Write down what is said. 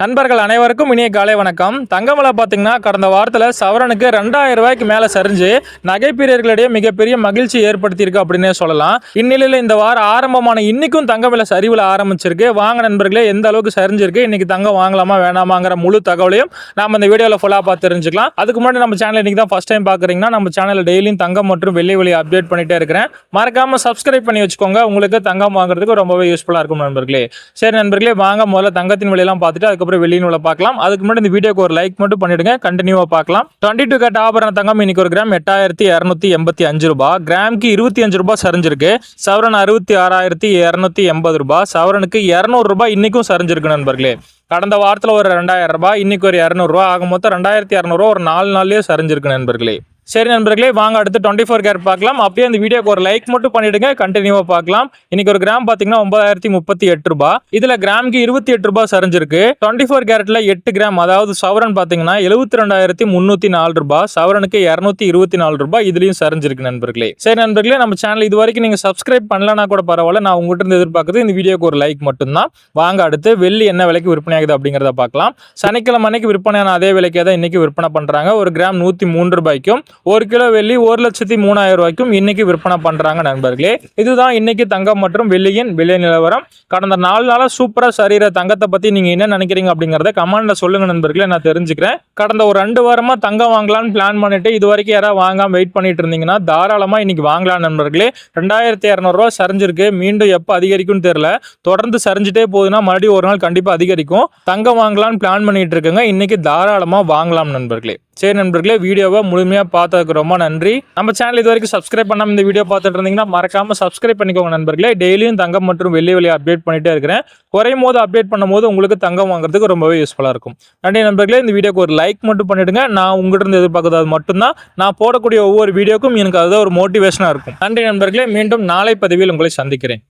நண்பர்கள் அனைவருக்கும் இனிய காலை வணக்கம். தங்கமலை பார்த்தீங்கன்னா கடந்த வாரத்தில் சவரனுக்கு ரெண்டாயிரம் ரூபாய்க்கு மேலே சரிஞ்சு நகைப்பிரியர்களிடையே மிகப்பெரிய மகிழ்ச்சி ஏற்படுத்தியிருக்கு அப்படின்னே சொல்லலாம். இந்நிலையில் இந்த வாரம் ஆரம்பமான இன்னைக்கும் தங்கமலை சரிவில் ஆரம்பிச்சிருக்கு. வாங்க நண்பர்களே எந்த அளவுக்கு சரிஞ்சிருக்கு? இன்னைக்கு தங்கம் வாங்கலாமா வேணாமாங்கிற முழு தகவலையும் நம்ம இந்த வீடியோவில் ஃபுல்லாக பார்த்து தெரிஞ்சுக்கலாம். அதுக்கு முன்னாடி நம்ம சேனல் இன்றைக்கி தான் ஃபஸ்ட் டைம் பார்க்குறீங்கன்னா நம்ம சேனலில் டெய்லியும் தங்கம் மற்றும் வெள்ளி வெளி அப்டேட் பண்ணிகிட்டே இருக்கிறேன். மறக்காமல் சப்ஸ்கிரைப் பண்ணி வச்சுக்கோங்க. உங்களுக்கு தங்கம் வாங்குறதுக்கு ரொம்பவே யூஸ்ஃபுல்லாக இருக்கும் நண்பர்களே. சரி நண்பர்களே வாங்க முதல்ல தங்கத்தின் விலையெல்லாம் பார்த்துட்டு அதுக்கப்புறம் வெளியின் உள்ள பார்க்கலாம். அதுக்கு முன்னாடி இந்த வீடியோக்கு ஒரு லைக் மட்டும் பண்ணிடுங்க. கண்டினியூவாக பார்க்கலாம். டுவெண்ட்டி டூ கேட் ஆபரண தங்கம் இன்னைக்கு ஒரு கிராம் எட்டாயிரத்தி இரநூத்தி எண்பத்தி அஞ்சு ரூபாய் கிராமுக்கு இருபத்தி அஞ்சு ரூபாய் சரிஞ்சிருக்கு. சவரன் அறுபத்தி ஆறாயிரத்தி இரநூத்தி எண்பது ரூபாய் சவரனுக்கு இரநூறு ரூபாய் இன்னைக்கும் சரிஞ்சிருக்கு நண்பர்களே. கடந்த வாரத்தில் ஒரு ரெண்டாயிரம் ரூபாய் இன்னைக்கு ஒரு இரநூறுவா ஆக மொத்தம் ரெண்டாயிரத்தி இரநூறுவா ஒரு நாலு நாள்லேயே சரிஞ்சிருக்கு நண்பர்களே. சரி நண்பர்களே வாங்க அடுத்து டுவெண்ட்டி ஃபோர் கேர் பார்க்கலாம். அப்படியே இந்த வீடியோக்கு ஒரு லைக் மட்டும் பண்ணிடுங்க. கண்டினியூவாக பார்க்கலாம். இன்னைக்கு ஒரு கிராம் பார்த்தீங்கன்னா ஒன்பதாயிரத்தி முப்பத்தி எட்டு ரூபா இதில் கிராமுக்கு இருபத்தி எட்டு ரூபா சரிஞ்சிருக்கு. டுவெண்ட்டி ஃபோர் கேரட்டில் எட்டு கிராம் அதாவது சவரன் பார்த்தீங்கன்னா எழுபத்தி ரெண்டாயிரத்தி முந்நூற்றி நாலு ரூபாய். சவரனுக்கு இரநூத்தி இருபத்தி நாலு ரூபாய் இதுலையும் சரிஞ்சிருக்கு நண்பர்களே. சரி நண்பர்களே நம்ம சேனல் இது வரைக்கும் நீங்கள் சப்ஸ்கிரைப் பண்ணலனா கூட பரவாயில்ல. நான் உங்கள்கிட்ட இருந்து எதிர்பார்க்குறது இந்த வீடியோக்கு ஒரு லைக் மட்டும்தான். வாங்க அடுத்து வெள்ளி என்ன விலைக்கு விற்பனையாகுது அப்படிங்கிறத பார்க்கலாம். சனிக்கிழமை அன்னைக்கு விற்பனையான அதே விலைக்கே தான் இன்னைக்கு விற்பனை பண்ணுறாங்க ஒரு கிராம் நூற்றி மூன்று ரூபாய்க்கும் ஒரு கிலோ வெள்ளி ஒரு லட்சத்தி மூணாயிரம் ரூபாய்க்கும் இன்னைக்கு விற்பனை பண்றாங்க நண்பர்களே. இதுதான் இன்னைக்கு தங்கம் மற்றும் வெள்ளியின் விலை நிலவரம். கடந்த நாலு நாளா சூப்பரா சரிகிற தங்கத்தை பத்தி நீங்க என்ன நினைக்கிறீங்க அப்படிங்கறத கமெண்ட்ல சொல்லுங்க நண்பர்களே நான் தெரிஞ்சுக்கிறேன். கடந்த ஒரு ரெண்டு வாரமா தங்கம் வாங்கலாம்னு பிளான் பண்ணிட்டு இது வரைக்கும் யாராவது வாங்காம வெயிட் பண்ணிட்டு இருந்தீங்கன்னா தாராளமா இன்னைக்கு வாங்கலாம் நண்பர்களே. ரெண்டாயிரத்தி இரநூறுவா சரிஞ்சிருக்கு. மீண்டும் எப்போ அதிகரிக்கும்னு தெரியல. தொடர்ந்து சரிஞ்சுட்டே போகுதுன்னா மறுபடியும் ஒரு நாள் கண்டிப்பா அதிகரிக்கும். தங்கம் வாங்கலாம்னு பிளான் பண்ணிட்டு இருக்கேங்க. இன்னைக்கு தாராளமா வாங்கலாம் நண்பர்களே. சரி நண்பர்களே வீடியோவை முழுமையாக பார்த்ததுக்கு ரொம்ப நன்றி. நம்ம சேனல் இது வரைக்கும் சப்ஸ்கிரைப் பண்ணாம இந்த வீடியோ பார்த்துட்டு இருந்தீங்கன்னா மறக்காம சப்ஸ்கிரைப் பண்ணிக்கோங்க நண்பர்களே. டெய்லியும் தங்கம் மற்றும் வெள்ளி வெளியே அப்டேட் பண்ணிகிட்டே இருக்கிறேன். குறையும் போது அப்டேட் பண்ணும்போது உங்களுக்கு தங்கம் வாங்குறதுக்கு ரொம்பவே யூஸ்ஃபுல்லாக இருக்கும். நன்றி நண்பர்களே இந்த வீடியோக்கு ஒரு லைக் மட்டும் பண்ணிவிடுங்க நான் உங்கள்கிட்ட இருந்து எதிர்பார்க்குறது அது மட்டும்தான். நான் போடக்கூடிய ஒவ்வொரு வீடியோக்கும் எனக்கு அதுதான் ஒரு மோட்டிவேஷனாக இருக்கும். நன்றி நண்பர்களே மீண்டும் நாளை பதிவில் உங்களை சந்திக்கிறேன்.